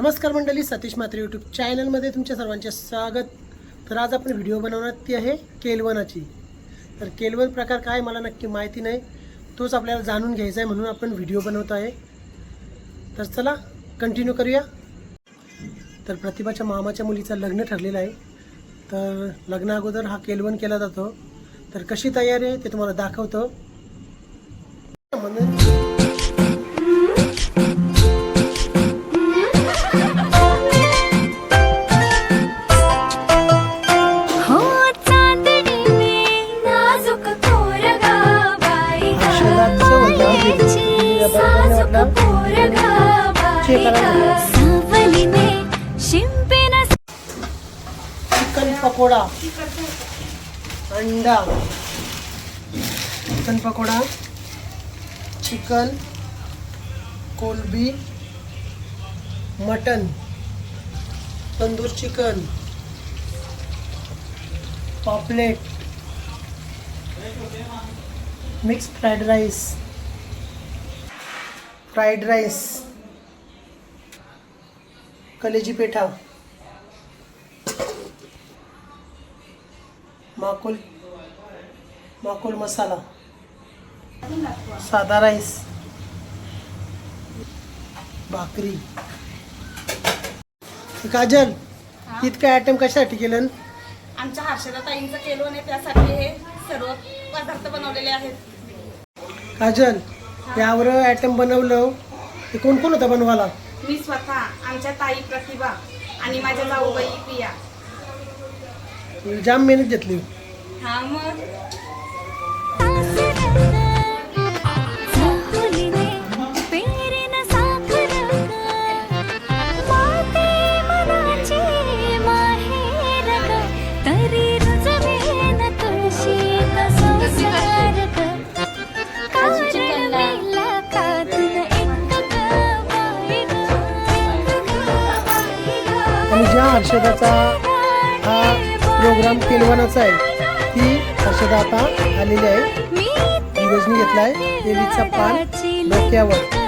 नमस्कार मंडळी सतीश मात्रे यूट्यूब चॅनलमध्ये तुमच्या सर्वांचे स्वागत. तर आज आपण व्हिडिओ बनवणार ती आहे केलवनाची. तर केलवन प्रकार काय मला नक्की माहिती नाही. तोच आपल्याला जाणून घ्यायचा आहे म्हणून आपण व्हिडिओ बनवतो आहे. तर चला कंटिन्यू करूया. तर प्रतिभाच्या मामाच्या मुलीचं लग्न ठरलेलं आहे. तर लग्ना अगोदर हा केलवन केला जातो. तर कशी तयारी आहे ते तुम्हाला दाखवतो. चिकन पकोडा। अंडा। चिकन पकोडा। चिकन। कोलबी। Mutton. Tandoor chicken. Paplet. Mix fried rice. Fried rice. कलेजी पेठा। माकुल माकुल मसाला साधा राईस भाकरी. काजल इतकं आयटम कशासाठी केलं? आमच्या हर्षदा ताईंचं केलो नाही त्यासाठी हे सर्व पदार्थ बनवलेले आहेत. काजल यावर आयटम बनवलं. ते कोण कोण होतं बनवाला मी स्वतः आमच्या ताई प्रतिभा आणि माझ्या जाऊबाई पिया जाम मेहनत घेतली. हा मग. आणि ज्या हर्षदाचा हा प्रोग्राम केलवानाचा आहे. ती हर्षदा आता आलेली आहे. नीरजने घेतलाय. देवीचा पान डोक्यावर.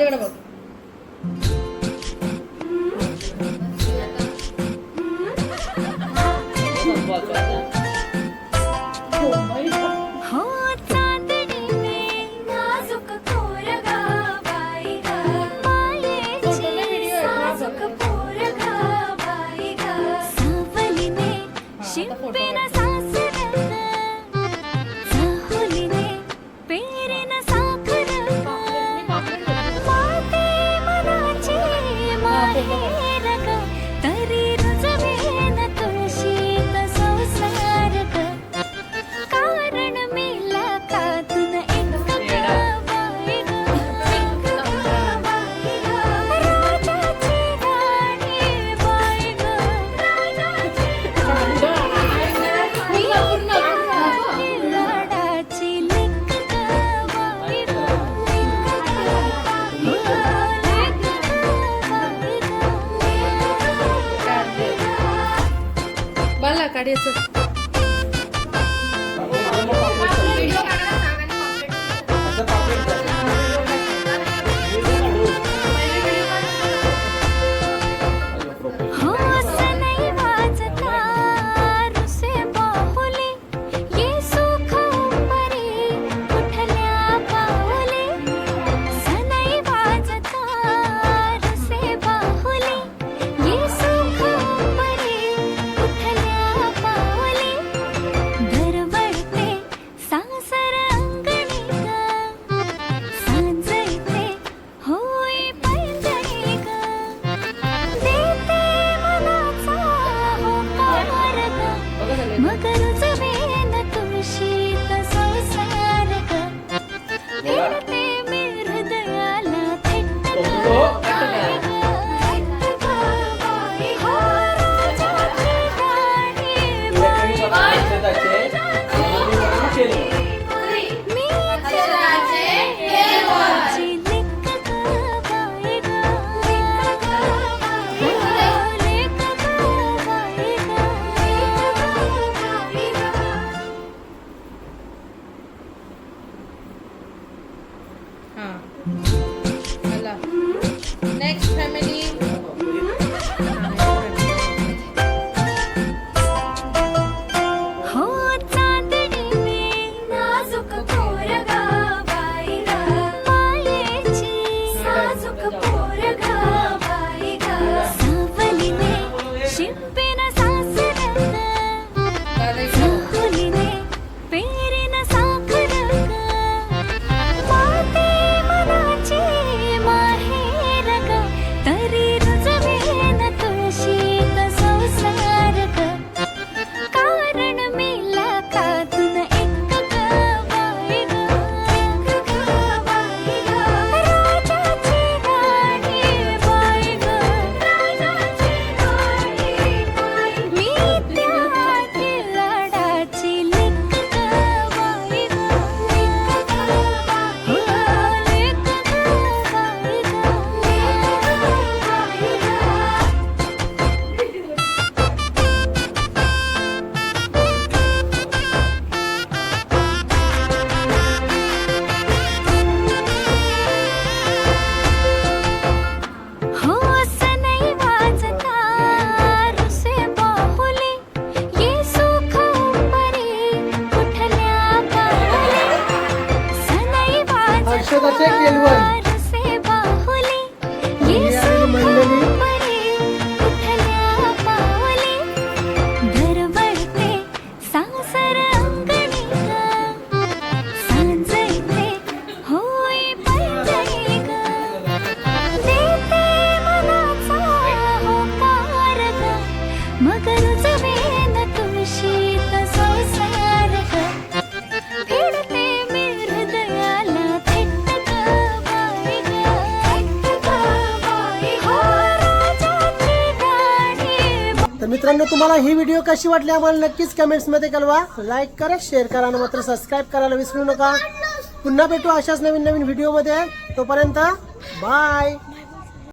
माझ्याकडे बघ. हो Gracias. अक्षताचे केलवन मित्रांनो तुम्हाला ही व्हिडिओ कशी वाटली आम्हाला नक्कीच कमेंट्समध्ये कळवा. लाईक करा शेअर करा आणि मात्र सबस्क्राईब करायला विसरू नका. पुन्हा भेटू अशाच नवीन नवीन व्हिडिओमध्ये तोपर्यंत बाय